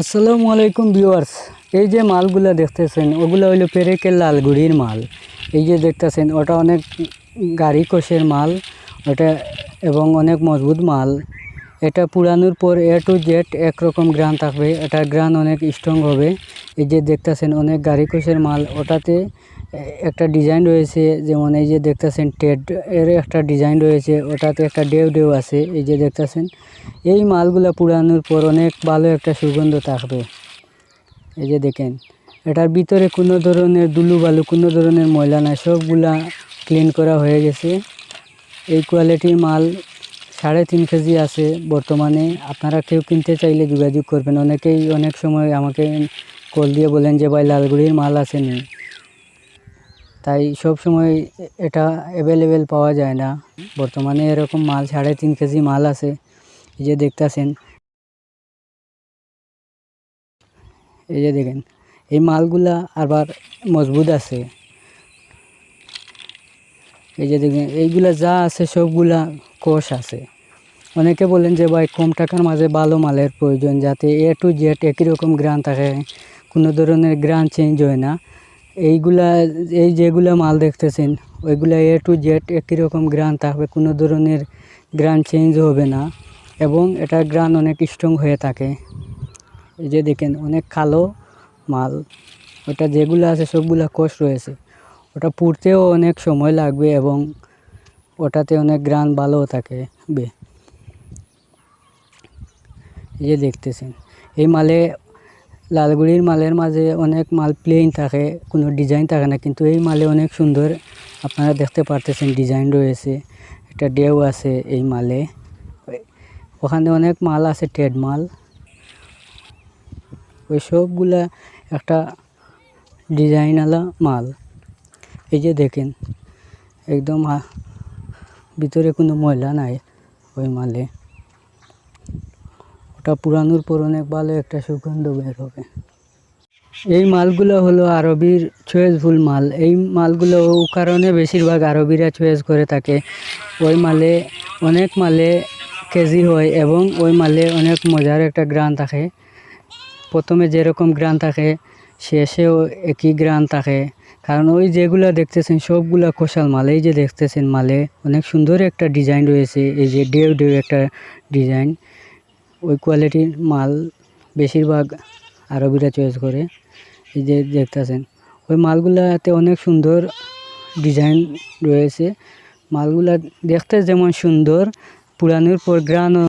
আসসালামু আলাইকুম ভিউয়ার্স, এই যে মালগুলা দেখতেছেন, ওগুলো হইল পেরেকের লালগুড়ির মাল। এই যে দেখতেছেন, ওটা অনেক গাড়ি কোষের মাল, ওটা এবং অনেক মজবুত মাল। এটা পুরানোর পর এ টু জেড একরকম গ্রান থাকবে এটা গ্রান অনেক স্ট্রং হবে। এই যে দেখতেছেন, অনেক গাড়ি কোষের মাল, ওটাতে একটা ডিজাইন রয়েছে, যেমন এই যে দেখতেছেন টেড, এর একটা ডিজাইন রয়েছে, ওটাতে একটা ডেউ ডেউ আছে, এই যে দেখতেছেন। এই মালগুলা পুরানোর পর অনেক ভালো একটা সুগন্ধ থাকবে। এই যে দেখেন, এটার ভিতরে কোনো ধরনের দুলু বালু, কোনো ধরনের ময়লা নাই, সবগুলা ক্লিন করা হয়ে গেছে। এই কোয়ালিটির মাল সাড়ে তিন কেজি আছে বর্তমানে। আপনারা কেউ কিনতে চাইলে যোগাযোগ করবেন। অনেকেই অনেক সময় আমাকে কল দিয়ে বলেন যে, ভাই, লালগুড়ির মাল আছে নি তাই সব সময় এটা অ্যাভেলেবেল পাওয়া যায় না। বর্তমানে এরকম মাল, সাড়ে তিন কেজি মাল আছে, এই যে দেখতেছেন। এই যে দেখেন, এই মালগুলা আবার মজবুত আছে। এই যে দেখেন, এইগুলা যা আছে সবগুলা কোষ আছে। অনেকে বলেন যে, ভাই, কম টাকার মাঝে ভালো মালের প্রয়োজন, যাতে এ টু জেড একই রকম গ্রান থাকে, কোনো ধরনের গ্রান চেঞ্জ হয় না। এইগুলা, এই যেগুলা মাল দেখতেছেন, ওইগুলা এ টু জেড একই রকম গ্রান থাকবে কোনো ধরনের গ্রান চেঞ্জ হবে না। এবং এটা গ্রান অনেক স্ট্রং হয়ে থাকে। এই যে দেখেন, অনেক কালো মাল। ওটা যেগুলো আছে, সবগুলা কোষ রয়েছে। ওটা পুড়তেও অনেক সময় লাগবে এবং ওটাতে অনেক গ্রান ভালো থাকে। বে। এই যে দেখতেছেন, এই মালে লালগুড়ির মালের মাঝে অনেক মাল প্লেন থাকে, কোনো ডিজাইন থাকে না, কিন্তু এই মালে অনেক সুন্দর। আপনারা দেখতে পারতেছেন ডিজাইন রয়েছে, একটা ডেউ আছে এই মালে। ওখানে অনেক মাল আছে টেড মাল। ওই সবগুলা একটা ডিজাইনওয়ালা মাল। এই যে দেখেন, একদম ভিতরে কোনো ময়লা নাই ওই মালে। ওটা পুরানোর পর অনেক ভালো একটা সুগন্ধ বের হবে। এই মালগুলো হলো আরবির চয়েস ফুল মাল। এই মালগুলো ও কারণে বেশিরভাগ আরবিরা চয়েস করে থাকে। ওই মালে অনেক মালে কেজি হয় এবং ওই মালে অনেক মজার একটা গ্রান থাকে। প্রথমে যেরকম গ্রান থাকে, শেষেও একই গ্রান থাকে। কারণ ওই যেগুলো দেখতেছেন সবগুলা কোশাল মাল। এই যে দেখতেছেন মালে, অনেক সুন্দর একটা ডিজাইন রয়েছে। এই যে ডেউ ডেউ একটা ডিজাইন। ওই কোয়ালিটির মাল বেশিরভাগ আরবিরা চয়েস করে। এই যে দেখতেছেন, ওই মালগুলাতে অনেক সুন্দর ডিজাইন রয়েছে। মালগুলা দেখতে যেমন সুন্দর, পুরানোর পর গ্রানও